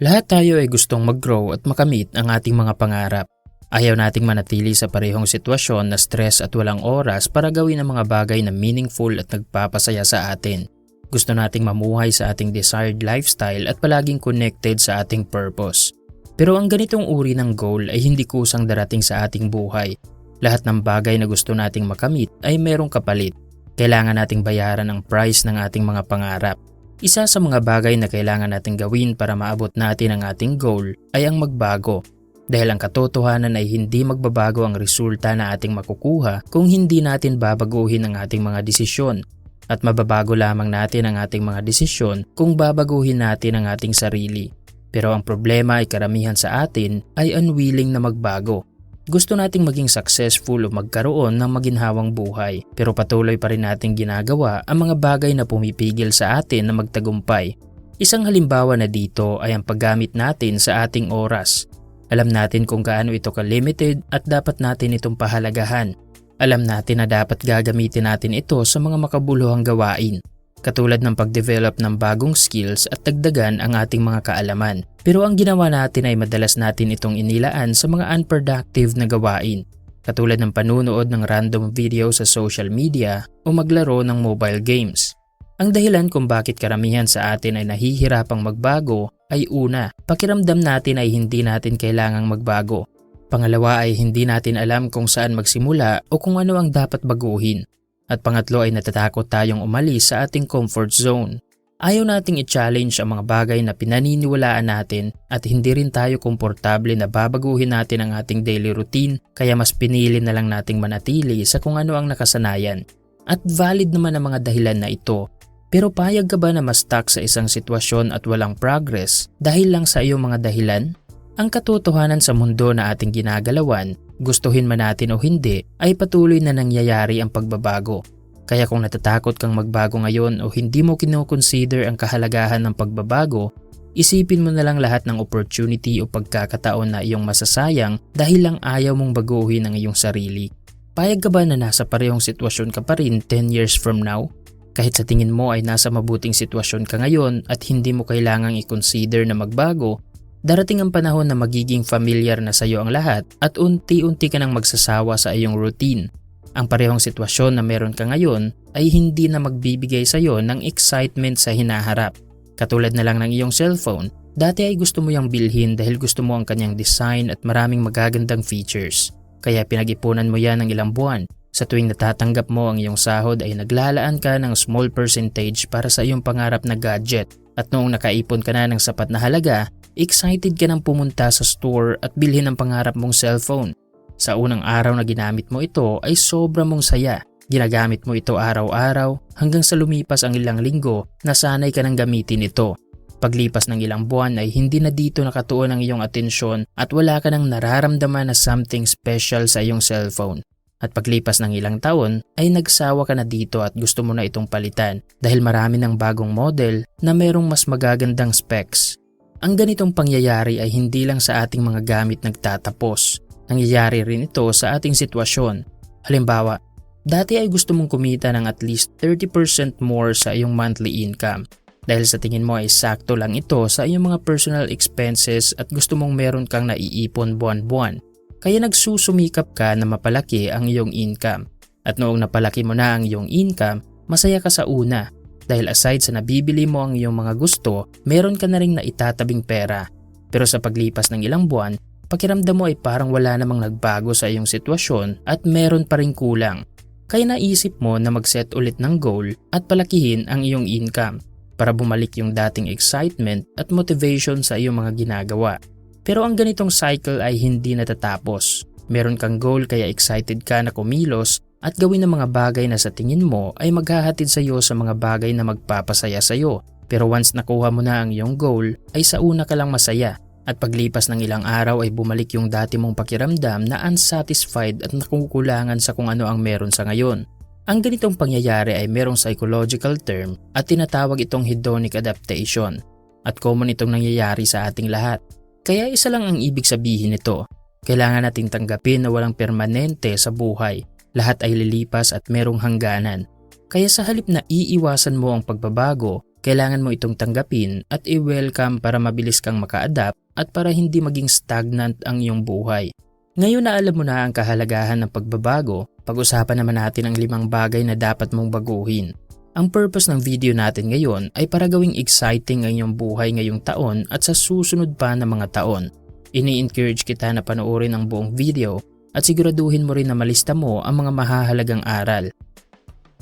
Lahat tayo ay gustong mag-grow at makamit ang ating mga pangarap. Ayaw nating manatili sa parehong sitwasyon na stress at walang oras para gawin ang mga bagay na meaningful at nagpapasaya sa atin. Gusto nating mamuhay sa ating desired lifestyle at palaging connected sa ating purpose. Pero ang ganitong uri ng goal ay hindi kusang darating sa ating buhay. Lahat ng bagay na gusto nating makamit ay merong kapalit. Kailangan nating bayaran ang price ng ating mga pangarap. Isa sa mga bagay na kailangan nating gawin para maabot natin ang ating goal ay ang magbago. Dahil ang katotohanan ay hindi magbabago ang resulta na ating makukuha kung hindi natin babaguhin ang ating mga desisyon. At mababago lamang natin ang ating mga desisyon kung babaguhin natin ang ating sarili. Pero ang problema ay karamihan sa atin ay unwilling na magbago. Gusto nating maging successful o magkaroon ng maginhawang buhay pero patuloy pa rin nating ginagawa ang mga bagay na pumipigil sa atin na magtagumpay. Isang halimbawa na dito ay ang paggamit natin sa ating oras. Alam natin kung gaano ito ka-limited at dapat natin itong pahalagahan. Alam natin na dapat gagamitin natin ito sa mga makabuluhang gawain katulad ng pag-develop ng bagong skills at dagdagan ang ating mga kaalaman. Pero ang ginawa natin ay madalas natin itong inilaan sa mga unproductive na gawain, katulad ng panunood ng random video sa social media o maglaro ng mobile games. Ang dahilan kung bakit karamihan sa atin ay nahihirapang magbago ay una, pakiramdam natin ay hindi natin kailangang magbago. Pangalawa ay hindi natin alam kung saan magsimula o kung ano ang dapat baguhin. At pangatlo ay natatakot tayong umalis sa ating comfort zone. Ayaw nating i-challenge ang mga bagay na pinaniniwalaan natin at hindi rin tayo komportable na babaguhin natin ang ating daily routine kaya mas pinili na lang nating manatili sa kung ano ang nakasanayan. At valid naman ang mga dahilan na ito. Pero payag ka ba na mas stuck sa isang sitwasyon at walang progress dahil lang sa iyong mga dahilan? Ang katotohanan sa mundo na ating ginagalawan gustuhin man natin o hindi, ay patuloy na nangyayari ang pagbabago. Kaya kung natatakot kang magbago ngayon o hindi mo kinoconsider ang kahalagahan ng pagbabago, isipin mo na lang lahat ng opportunity o pagkakataon na iyong masasayang dahil lang ayaw mong baguhin ang iyong sarili. Payag ka ba na nasa parehong sitwasyon ka pa rin 10 years from now? Kahit sa tingin mo ay nasa mabuting sitwasyon ka ngayon at hindi mo kailangang i-consider na magbago, Darating ang panahon na magiging familiar na sa iyo ang lahat at unti-unti ka nang magsasawa sa iyong routine. Ang parehong sitwasyon na meron ka ngayon ay hindi na magbibigay sa iyo ng excitement sa hinaharap. Katulad na lang ng iyong cellphone, dati ay gusto mo yung bilhin dahil gusto mo ang kanyang design at maraming magagandang features. Kaya pinag-ipunan mo yan ng ilang buwan. Sa tuwing natatanggap mo ang iyong sahod ay naglalaan ka ng small percentage para sa iyong pangarap na gadget. At noong nakaipon ka na ng sapat na halaga, excited ka nang pumunta sa store at bilhin ang pangarap mong cellphone. Sa unang araw na ginamit mo ito ay sobra mong saya. Ginagamit mo ito araw-araw hanggang sa lumipas ang ilang linggo na sanay ka nang gamitin ito. Paglipas ng ilang buwan ay hindi na dito nakatuon ang iyong atensyon at wala ka nang nararamdaman na something special sa iyong cellphone. At paglipas ng ilang taon ay nagsawa ka na dito at gusto mo na itong palitan dahil marami ng bagong model na merong mas magagandang specs. Ang ganitong pangyayari ay hindi lang sa ating mga gamit nagtatapos. Nangyayari rin ito sa ating sitwasyon. Halimbawa, dati ay gusto mong kumita ng at least 30% more sa iyong monthly income. Dahil sa tingin mo ay sakto lang ito sa iyong mga personal expenses at gusto mong meron kang naiipon buwan-buwan. Kaya nagsusumikap ka na mapalaki ang iyong income. At noong napalaki mo na ang iyong income, masaya ka sa una dahil aside sa nabibili mo ang iyong mga gusto, meron ka na rin na itatabing pera. Pero sa paglipas ng ilang buwan, pakiramdam mo ay parang wala namang nagbago sa iyong sitwasyon at meron pa rin kulang. Kaya naisip mo na mag-set ulit ng goal at palakihin ang iyong income para bumalik yung dating excitement at motivation sa iyong mga ginagawa. Pero ang ganitong cycle ay hindi natatapos. Meron kang goal kaya excited ka na kumilos at gawin ang mga bagay na sa tingin mo ay maghahatid sa iyo sa mga bagay na magpapasaya sa iyo. Pero once nakuha mo na ang iyong goal, ay sa una ka lang masaya at paglipas ng ilang araw ay bumalik yung dati mong pakiramdam na unsatisfied at nakukulangan sa kung ano ang meron sa ngayon. Ang ganitong pangyayari ay merong psychological term at tinatawag itong hedonic adaptation at common itong nangyayari sa ating lahat. Kaya isa lang ang ibig sabihin nito. Kailangan nating tanggapin na walang permanente sa buhay lahat ay lilipas at merong hangganan. Kaya sa halip na iiwasan mo ang pagbabago, kailangan mo itong tanggapin at i-welcome para mabilis kang maka-adapt at para hindi maging stagnant ang iyong buhay. Ngayon na alam mo na ang kahalagahan ng pagbabago, pag-usapan naman natin ang limang bagay na dapat mong baguhin. Ang purpose ng video natin ngayon ay para gawing exciting ang iyong buhay ngayong taon at sa susunod pa na mga taon. Ini-encourage kita na panoorin ang buong video at siguraduhin mo rin na malista mo ang mga mahahalagang aral.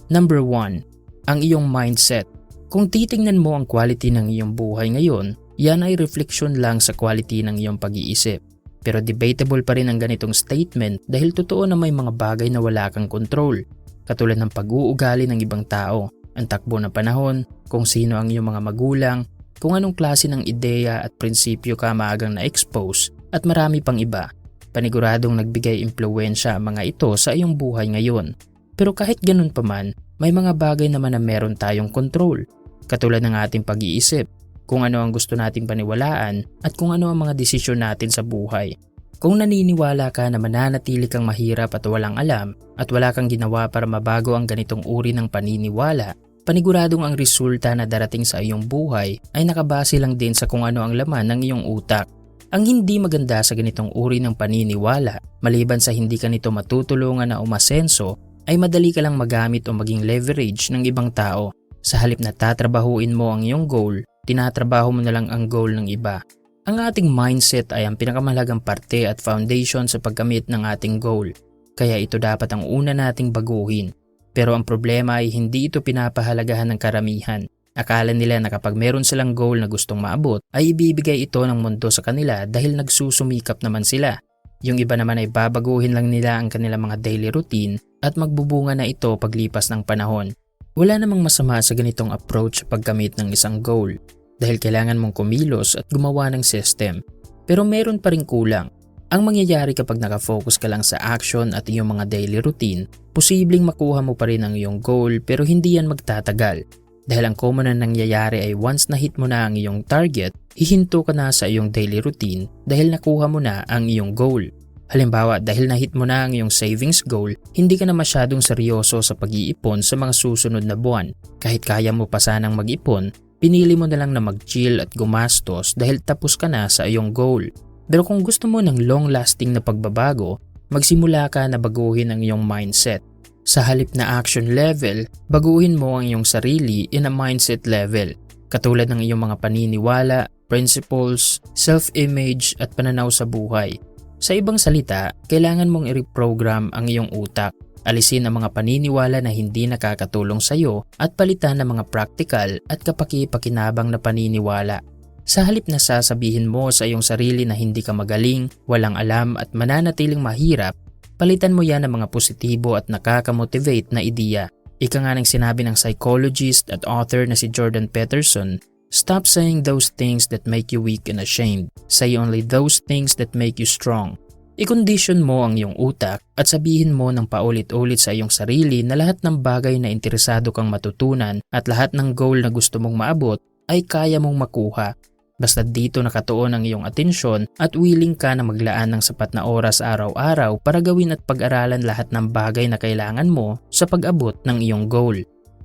Number 1. Ang iyong mindset. Kung titingnan mo ang quality ng iyong buhay ngayon, yan ay refleksyon lang sa quality ng iyong pag-iisip. Pero debatable pa rin ang ganitong statement dahil totoo na may mga bagay na wala kang control, katulad ng pag-uugali ng ibang tao, ang takbo ng panahon, kung sino ang iyong mga magulang, kung anong klase ng ideya at prinsipyo ka maagang na-expose, at marami pang iba. Paniguradong nagbigay impluensya ang mga ito sa iyong buhay ngayon. Pero kahit ganun pa man, may mga bagay naman na meron tayong control, katulad ng ating pag-iisip, kung ano ang gusto nating paniwalaan at kung ano ang mga desisyon natin sa buhay. Kung naniniwala ka na mananatili kang mahirap at walang alam at wala kang ginawa para mabago ang ganitong uri ng paniniwala, paniguradong ang resulta na darating sa iyong buhay ay nakabase lang din sa kung ano ang laman ng iyong utak. Ang hindi maganda sa ganitong uri ng paniniwala, maliban sa hindi ka nito matutulungan na umasenso, ay madali ka lang magamit o maging leverage ng ibang tao. Sa halip na tatrabahuin mo ang iyong goal, tinatrabaho mo na lang ang goal ng iba. Ang ating mindset ay ang pinakamahalagang parte at foundation sa pagkamit ng ating goal. Kaya ito dapat ang una nating baguhin. Pero ang problema ay hindi ito pinapahalagahan ng karamihan. Akala nila na kapag meron silang goal na gustong maabot ay ibibigay ito ng mundo sa kanila dahil nagsusumikap naman sila. Yung iba naman ay babaguhin lang nila ang kanilang mga daily routine at magbubunga na ito paglipas ng panahon. Wala namang masama sa ganitong approach sa paggamit ng isang goal dahil kailangan mong kumilos at gumawa ng system. Pero meron pa rin kulang ang mangyayari kapag nakafocus ka lang sa action at iyong mga daily routine, posibleng makuha mo pa rin ang iyong goal pero hindi yan magtatagal. Dahil ang common na nangyayari ay once na hit mo na ang iyong target, hihinto ka na sa iyong daily routine dahil nakuha mo na ang iyong goal. Halimbawa, dahil na-hit mo na ang iyong savings goal, hindi ka na masyadong seryoso sa pag-iipon sa mga susunod na buwan. Kahit kaya mo pa sanang mag-ipon, pinili mo na lang na mag-chill at gumastos dahil tapos ka na sa iyong goal. Pero kung gusto mo ng long-lasting na pagbabago, magsimula ka na baguhin ang iyong mindset. Sa halip na action level, baguhin mo ang iyong sarili in a mindset level, katulad ng iyong mga paniniwala, principles, self-image at pananaw sa buhay. Sa ibang salita, kailangan mong i-reprogram ang iyong utak, alisin ang mga paniniwala na hindi nakakatulong sa iyo at palitan ng mga practical at kapaki-pakinabang na paniniwala. Sa halip na sasabihin mo sa iyong sarili na hindi ka magaling, walang alam at mananatiling mahirap, palitan mo yan ng mga positibo at nakakamotivate na ideya. Ika nga ng sinabi ng psychologist at author na si Jordan Peterson, Stop saying those things that make you weak and ashamed. Say only those things that make you strong. I-condition mo ang iyong utak at sabihin mo ng paulit-ulit sa iyong sarili na lahat ng bagay na interesado kang matutunan at lahat ng goal na gusto mong maabot ay kaya mong makuha Basta dito nakatuon ang iyong atensyon at willing ka na maglaan ng sapat na oras araw-araw para gawin at pag-aralan lahat ng bagay na kailangan mo sa pag-abot ng iyong goal.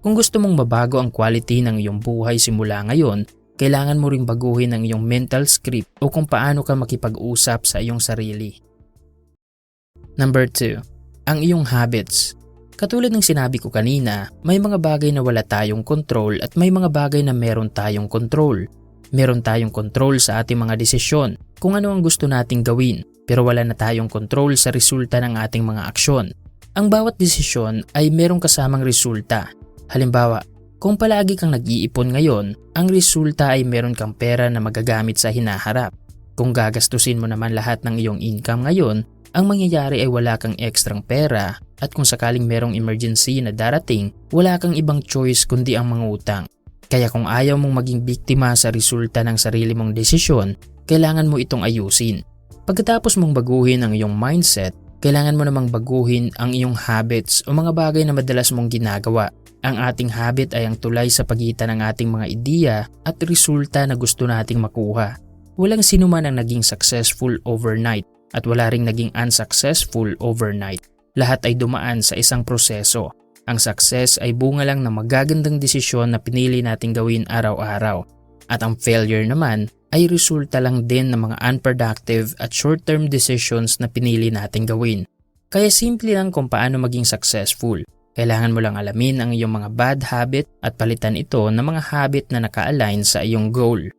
Kung gusto mong mabago ang quality ng iyong buhay simula ngayon, kailangan mo ring baguhin ang iyong mental script o kung paano ka makipag-usap sa iyong sarili. Number 2. Ang iyong habits. Katulad ng sinabi ko kanina, may mga bagay na wala tayong control at may mga bagay na meron tayong control. Meron tayong control sa ating mga desisyon kung ano ang gusto nating gawin pero wala na tayong control sa resulta ng ating mga aksyon. Ang bawat desisyon ay merong kasamang resulta. Halimbawa, kung palagi kang nag-iipon ngayon, ang resulta ay meron kang pera na magagamit sa hinaharap. Kung gagastusin mo naman lahat ng iyong income ngayon, ang mangyayari ay wala kang ekstrang pera at kung sakaling merong emergency na darating, wala kang ibang choice kundi ang mga utang. Kaya kung ayaw mong maging biktima sa resulta ng sarili mong desisyon, kailangan mo itong ayusin. Pagkatapos mong baguhin ang iyong mindset, kailangan mo namang baguhin ang iyong habits o mga bagay na madalas mong ginagawa. Ang ating habit ay ang tulay sa pagitan ng ating mga ideya at resulta na gusto nating makuha. Walang sino man ang naging successful overnight at wala ring naging unsuccessful overnight. Lahat ay dumaan sa isang proseso Ang success ay bunga lang ng magagandang desisyon na pinili nating gawin araw-araw. At ang failure naman ay resulta lang din ng mga unproductive at short-term decisions na pinili nating gawin. Kaya simple lang kung paano maging successful. Kailangan mo lang alamin ang iyong mga bad habit at palitan ito ng mga habit na naka-align sa iyong goal.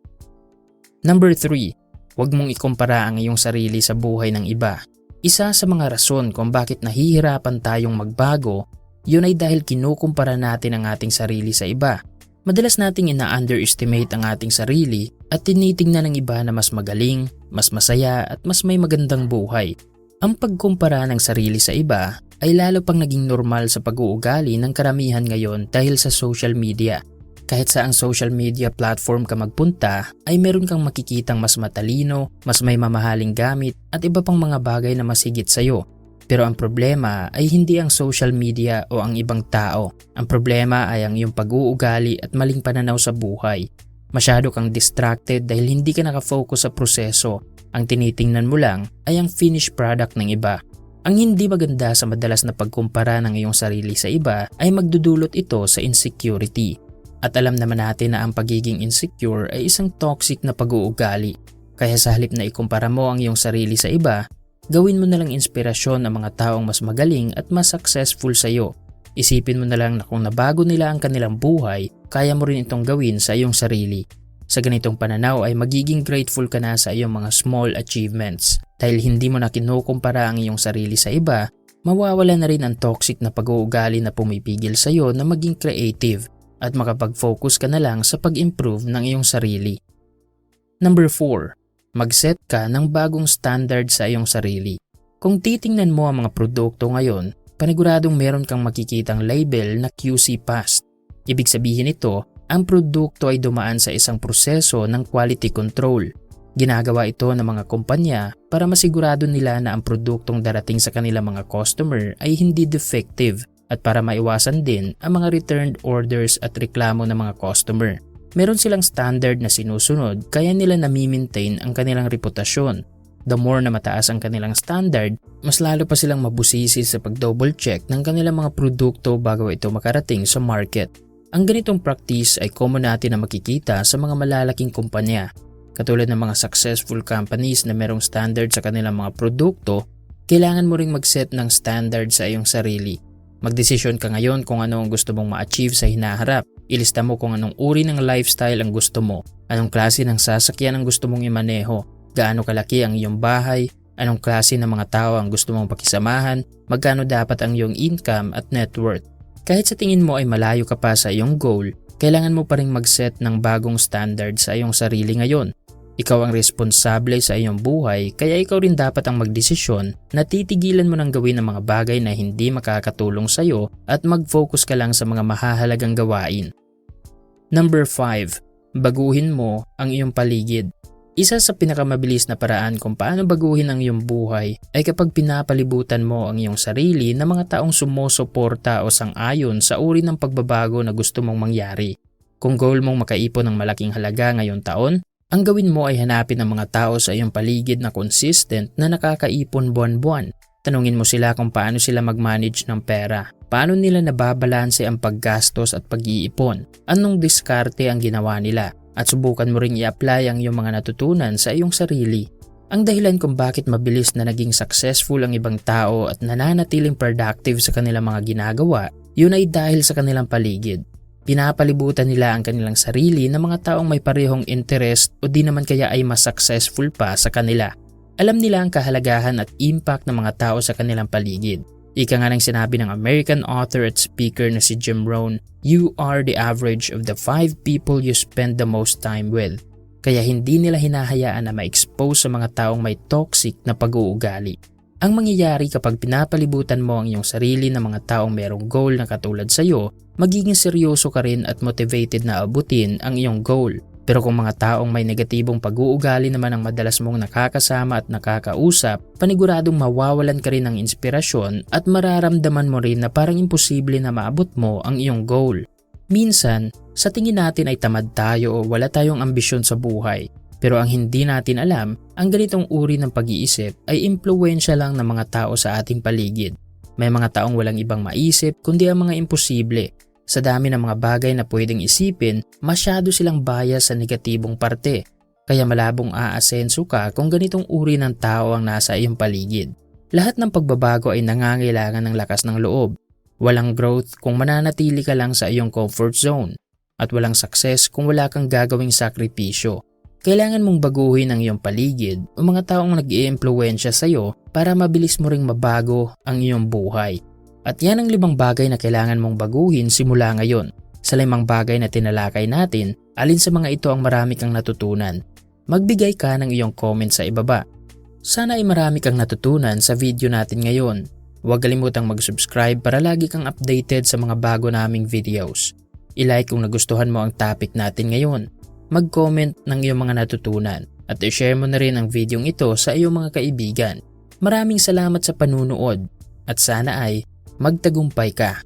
Number 3. Huwag mong ikumpara ang iyong sarili sa buhay ng iba. Isa sa mga rason kung bakit nahihirapan tayong magbago, yun ay dahil kinukumpara natin ang ating sarili sa iba. Madalas nating ina-underestimate ang ating sarili at tinitingnan ng iba na mas magaling, mas masaya at mas may magandang buhay. Ang pagkumpara ng sarili sa iba ay lalo pang naging normal sa pag-uugali ng karamihan ngayon dahil sa social media. Kahit sa ang social media platform ka magpunta, ay meron kang makikitang mas matalino, mas may mamahaling gamit at iba pang mga bagay na masigit sa'yo. Pero ang problema ay hindi ang social media o ang ibang tao. Ang problema ay ang iyong pag-uugali at maling pananaw sa buhay. Masyado kang distracted dahil hindi ka nakafocus sa proseso. Ang tinitingnan mo lang ay ang finished product ng iba. Ang hindi maganda sa madalas na pagkumpara ng iyong sarili sa iba ay magdudulot ito sa insecurity. At alam naman natin na ang pagiging insecure ay isang toxic na pag-uugali. Kaya sa halip na ikumpara mo ang iyong sarili sa iba, gawin mo na lang inspirasyon ng mga taong mas magaling at mas successful sa iyo. Isipin mo na lang na kung nabago nila ang kanilang buhay, kaya mo rin itong gawin sa iyong sarili. Sa ganitong pananaw ay magiging grateful ka na sa iyong mga small achievements. Dahil hindi mo na kinukumpara ang iyong sarili sa iba, mawawala na rin ang toxic na pag-uugali na pumipigil sa iyo na maging creative at makapag-focus ka na lang sa pag-improve ng iyong sarili. Number 4. Mag-set ka ng bagong standard sa iyong sarili. Kung titingnan mo ang mga produkto ngayon, paniguradong meron kang makikitang label na QC Past. Ibig sabihin ito, ang produkto ay dumaan sa isang proseso ng quality control. Ginagawa ito ng mga kumpanya para masigurado nila na ang produktong darating sa kanilang mga customer ay hindi defective at para maiwasan din ang mga returned orders at reklamo ng mga customer. Meron silang standard na sinusunod kaya nila nami-maintain ang kanilang reputasyon. The more na mataas ang kanilang standard, mas lalo pa silang mabusisi sa pag-double check ng kanilang mga produkto bago ito makarating sa market. Ang ganitong practice ay common natin na makikita sa mga malalaking kumpanya. Katulad ng mga successful companies na merong standard sa kanilang mga produkto, kailangan mo ring mag-set ng standard sa iyong sarili Magdesisyon ka ngayon kung ano ang gusto mong ma-achieve sa hinaharap. Ilista mo kung anong uri ng lifestyle ang gusto mo, anong klase ng sasakyan ang gusto mong imaneho, gaano kalaki ang iyong bahay, anong klase ng mga tao ang gusto mong pakisamahan, magkano dapat ang iyong income at net worth. Kahit sa tingin mo ay malayo ka pa sa iyong goal, kailangan mo pa rin mag-set ng bagong standard sa iyong sarili ngayon ikaw ang responsable sa iyong buhay kaya ikaw rin dapat ang magdesisyon na titigilan mo ng gawin ang mga bagay na hindi makakatulong sa iyo at mag-focus ka lang sa mga mahahalagang gawain. Number 5. Baguhin mo ang iyong paligid. Isa sa pinakamabilis na paraan kung paano baguhin ang iyong buhay ay kapag pinapalibutan mo ang iyong sarili ng mga taong sumusuporta o sang-ayon sa uri ng pagbabago na gusto mong mangyari. Kung goal mong makaipon ng malaking halaga ngayong taon, ang gawin mo ay hanapin ang mga tao sa iyong paligid na consistent na nakakaipon buwan-buwan. Tanungin mo sila kung paano sila mag-manage ng pera. Paano nila nababalanse ang paggastos at pag-iipon? Anong diskarte ang ginawa nila? At subukan mo ring i-apply ang iyong mga natutunan sa iyong sarili. Ang dahilan kung bakit mabilis na naging successful ang ibang tao at nananatiling productive sa kanilang mga ginagawa, yun ay dahil sa kanilang paligid. Pinapalibutan nila ang kanilang sarili ng mga taong may parehong interest o di naman kaya ay mas successful pa sa kanila. Alam nila ang kahalagahan at impact ng mga tao sa kanilang paligid. Ika nga ng sinabi ng American author at speaker na si Jim Rohn, You are the average of the five people you spend the most time with. Kaya hindi nila hinahayaan na ma-expose sa mga taong may toxic na pag-uugali. Ang mangyayari kapag pinapalibutan mo ang iyong sarili ng mga taong merong goal na katulad sa iyo, magiging seryoso ka rin at motivated na abutin ang iyong goal. Pero kung mga taong may negatibong pag-uugali naman ang madalas mong nakakasama at nakakausap, paniguradong mawawalan ka rin ng inspirasyon at mararamdaman mo rin na parang imposible na maabot mo ang iyong goal. Minsan, sa tingin natin ay tamad tayo o wala tayong ambisyon sa buhay. Pero ang hindi natin alam, ang ganitong uri ng pag-iisip ay impluensya lang ng mga tao sa ating paligid. May mga taong walang ibang maisip kundi ang mga imposible. Sa dami ng mga bagay na pwedeng isipin, masyado silang bias sa negatibong parte. Kaya malabong aasenso ka kung ganitong uri ng tao ang nasa iyong paligid. Lahat ng pagbabago ay nangangailangan ng lakas ng loob. Walang growth kung mananatili ka lang sa iyong comfort zone. At walang success kung wala kang gagawing sakripisyo. Kailangan mong baguhin ang iyong paligid o mga taong nag iimpluwensya sa iyo para mabilis mo ring mabago ang iyong buhay. At yan ang limang bagay na kailangan mong baguhin simula ngayon. Sa limang bagay na tinalakay natin, alin sa mga ito ang marami kang natutunan? Magbigay ka ng iyong comment sa ibaba. Sana ay marami kang natutunan sa video natin ngayon. Huwag kalimutang mag-subscribe para lagi kang updated sa mga bago naming videos. I-like kung nagustuhan mo ang topic natin ngayon mag-comment ng iyong mga natutunan at i-share mo na rin ang videong ito sa iyong mga kaibigan. Maraming salamat sa panunood at sana ay magtagumpay ka.